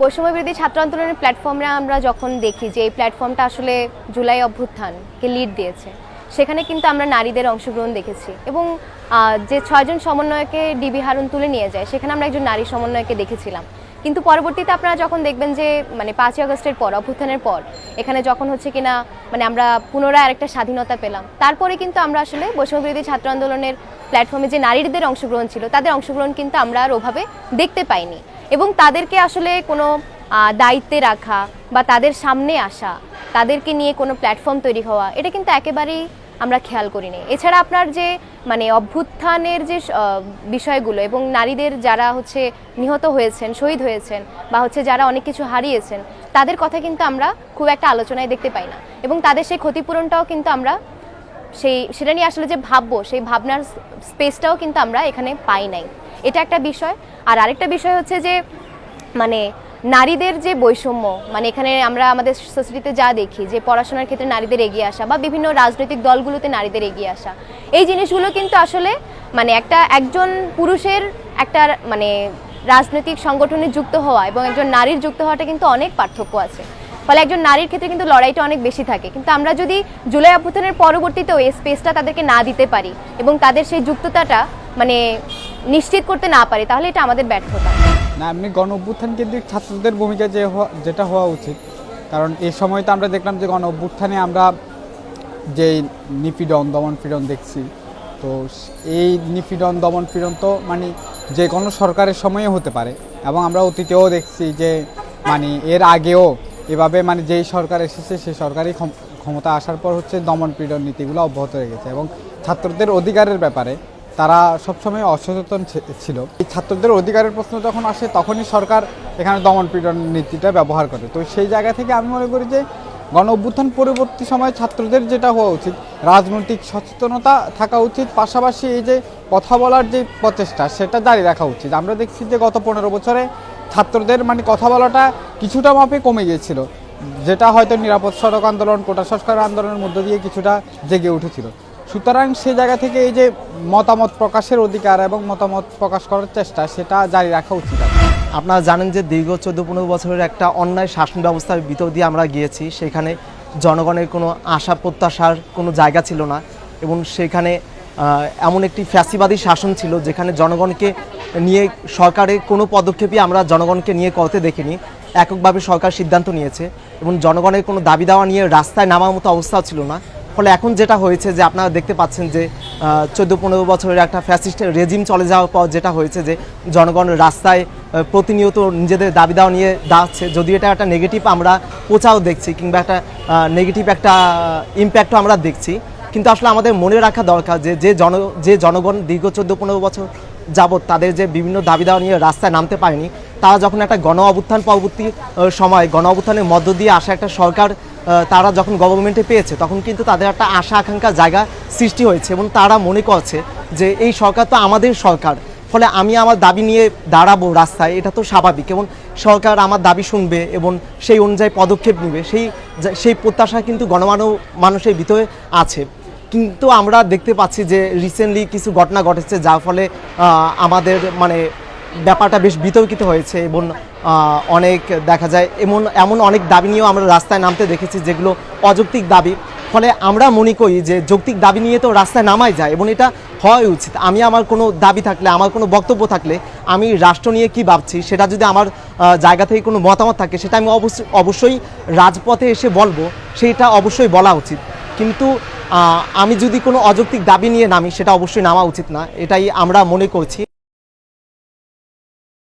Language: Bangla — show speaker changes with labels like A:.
A: বৈষম্য বিরোধী ছাত্র আন্দোলনের প্ল্যাটফর্মে আমরা যখন দেখি যে এই প্ল্যাটফর্মটা আসলে জুলাই অভ্যুত্থানকে লিড দিয়েছে, সেখানে কিন্তু আমরা নারীদের অংশগ্রহণ দেখেছি এবং যে ছয়জন সমন্বয়কে ডিবি হারুন তুলে নিয়ে যায়, সেখানে আমরা একজন নারী সমন্বয়কে দেখেছিলাম। কিন্তু পরবর্তীতে আপনারা যখন দেখবেন যে মানে পাঁচই আগস্টের পর, অভ্যুত্থানের পর, এখানে যখন হচ্ছে কিনা মানে আমরা পুনরায় আরেকটা স্বাধীনতা পেলাম, তারপরে কিন্তু আমরা আসলে বৈষম্য বিরোধী ছাত্র আন্দোলনের প্ল্যাটফর্মে যে নারীদের অংশগ্রহণ ছিল, তাদের অংশগ্রহণ কিন্তু আমরা আর ওভাবে দেখতে পাইনি। এবং তাদেরকে আসলে কোনো দায়িত্বে রাখা বা তাদের সামনে আসা, তাদেরকে নিয়ে কোনো প্ল্যাটফর্ম তৈরি হওয়া, এটা কিন্তু একেবারেই আমরা খেয়াল করিনি। এছাড়া আপনার যে মানে অভ্যুত্থানের যে বিষয়গুলো এবং নারীদের যারা হচ্ছে নিহত হয়েছেন, শহীদ হয়েছেন বা হচ্ছে যারা অনেক কিছু হারিয়েছেন, তাদের কথা কিন্তু আমরা খুব একটা আলোচনায় দেখতে পাই না। এবং তাদের সেই ক্ষতিপূরণটাও কিন্তু আমরা সেই, সেটা নিয়ে আসলে যে ভাববো, সেই ভাবনার স্পেসটাও কিন্তু আমরা এখানে পাই নাই। এটা একটা বিষয়। আর আরেকটা বিষয় হচ্ছে যে মানে নারীদের যে বৈষম্য মানে এখানে আমরা আমাদের সোসাইটিতে যা দেখি যে পড়াশোনার ক্ষেত্রে নারীদের এগিয়ে আসা বা বিভিন্ন রাজনৈতিক দলগুলোতে নারীদের এগিয়ে আসা, এই জিনিসগুলো কিন্তু আসলে মানে একটা একজন পুরুষের একটা মানে রাজনৈতিক সংগঠনে যুক্ত হওয়া এবং একজন নারীর যুক্ত হওয়াটা কিন্তু অনেক পার্থক্য আছে। ফলে একজন নারীর ক্ষেত্রে কিন্তু লড়াইটা অনেক বেশি থাকে। কিন্তু আমরা যদি জুলাই অভ্যুত্থানের পরবর্তীতেও এই স্পেসটা তাদেরকে না দিতে পারি এবং তাদের সেই যুক্ততাটা মানে নিশ্চিত করতে না পারি, তাহলে এটা আমাদের ব্যর্থতা।
B: না, এমনি গণ অভ্যুত্থান কেন্দ্রিক ছাত্রদের ভূমিকা যে যেটা হওয়া উচিত। কারণ এই সময় তো আমরা দেখলাম যে গণ অভ্যুত্থানে আমরা যে নিপীড়ন দমন পীড়ন দেখছি, তো এই নিপীড়ন দমন পীড়ন তো মানে যে কোনো সরকারের সময়ে হতে পারে। এবং আমরা অতীতেও দেখছি যে মানে এর আগেও এভাবে মানে যেই সরকার এসেছে সেই সরকারই ক্ষম- ক্ষমতা আসার পর হচ্ছে দমন পীড়ন নীতিগুলো অব্যাহত রেখেছে। এবং ছাত্রদের অধিকারের ব্যাপারে তারা সবসময় অসচেতন ছিল। এই ছাত্রদের অধিকারের প্রশ্ন যখন আসে, তখনই সরকার এখানে দমন পীড়ন নীতিটা ব্যবহার করে। তো সেই জায়গা থেকে আমি মনে করি যে গণ অভ্যুত্থান পরবর্তী সময়ে ছাত্রদের যেটা হওয়া উচিত, রাজনৈতিক সচেতনতা থাকা উচিত, পাশাপাশি এই যে কথা বলার যে প্রচেষ্টা, সেটা জারি রাখা উচিত। আমরা দেখছি যে গত পনেরো বছরে ছাত্রদের মানে কথা বলাটা কিছুটা মাপে কমে গিয়েছিল। যেটা হয়তো নিরাপদ সড়ক আন্দোলন, কোটা সংস্কার আন্দোলনের মধ্য দিয়ে কিছুটা জেগে উঠেছিল। সুতরাং সে জায়গা থেকে এই যে মতামত প্রকাশের অধিকার এবং মতামত প্রকাশ করার চেষ্টা, সেটা জারি রাখা উচিত
C: আপনারা জানেন যে দীর্ঘ চোদ্দ পনেরো বছরের একটা অন্যায় শাসন ব্যবস্থার ভিতর দিয়ে আমরা গিয়েছি, সেখানে জনগণের কোনো আশা, প্রত্যাশার কোনো জায়গা ছিল না এবং সেখানে এমন একটি ফ্যাসিবাদী শাসন ছিল যেখানে জনগণকে নিয়ে সরকারের কোনো পদক্ষেপই আমরা জনগণকে নিয়ে করতে দেখিনি, এককভাবে সরকার সিদ্ধান্ত নিয়েছে এবং জনগণের কোনো দাবি দাওয়া নিয়ে রাস্তায় নামার মতো অবস্থাও ছিল না। ফলে এখন যেটা হয়েছে যে আপনারা দেখতে পাচ্ছেন যে চোদ্দ পনেরো বছরের একটা ফ্যাসিস্ট রেজিম চলে যাওয়ার পর যেটা হয়েছে যে, জনগণ রাস্তায় প্রতিনিয়ত নিজেদের দাবি দাওয়া নিয়ে দাঁড়াচ্ছে যদি এটা একটা নেগেটিভ আমরা প্রচারও দেখছি কিংবা একটা নেগেটিভ একটা ইম্প্যাক্টও আমরা দেখছি, কিন্তু আসলে আমাদের মনে রাখা দরকার যে যে জন, যে জনগণ দীর্ঘ চোদ্দ পনেরো বছর যাবৎ তাদের যে বিভিন্ন দাবি দাওয়া নিয়ে রাস্তায় নামতে পারেনি, তারা যখন একটা গণ অভ্যুত্থান পরবর্তী সময়, গণ অভ্যুত্থানের মধ্য দিয়ে আসা একটা সরকার তারা যখন গভর্নমেন্টে পেয়েছে, তখন কিন্তু তাদের একটা আশা আকাঙ্ক্ষার জায়গা সৃষ্টি হয়েছে এবং তারা মনে করছে যে এই সরকার তো আমাদের সরকার। ফলে আমি আমার দাবি নিয়ে দাঁড়াবো রাস্তায়, এটা তো স্বাভাবিক এবং সরকার আমার দাবি শুনবে এবং সেই অনুযায়ী পদক্ষেপ নেবে। সেই সেই প্রত্যাশা কিন্তু গণমানব, মানুষের ভিতরে আছে। কিন্তু আমরা দেখতে পাচ্ছি যে রিসেন্টলি কিছু ঘটনা ঘটেছে, যার ফলে আমাদের মানে ব্যাপারটা বেশ বিতর্কিত হয়েছে এবং অনেক দেখা যায় এমন এমন অনেক দাবি নিয়েও আমরা রাস্তায় নামতে দেখেছি যেগুলো অযৌক্তিক দাবি। ফলে আমরা মনে করি যে যৌক্তিক দাবি নিয়ে তো রাস্তায় নামাই যায় এবং এটা হওয়াই উচিত। আমি আমার কোনো দাবি থাকলে, আমার কোনো বক্তব্য থাকলে আমি রাষ্ট্র নিয়ে কি ভাবছি, সেটা যদি আমার জায়গা থেকে কোনো মতামত থাকে, সেটা আমি অবশ্যই অবশ্যই রাজপথে এসে বলব সেইটা অবশ্যই বলা উচিত। কিন্তু আমি যদি কোনো অযৌক্তিক দাবি নিয়ে নামি, সেটা অবশ্যই নামা উচিত না। এটাই আমরা মনে করছি।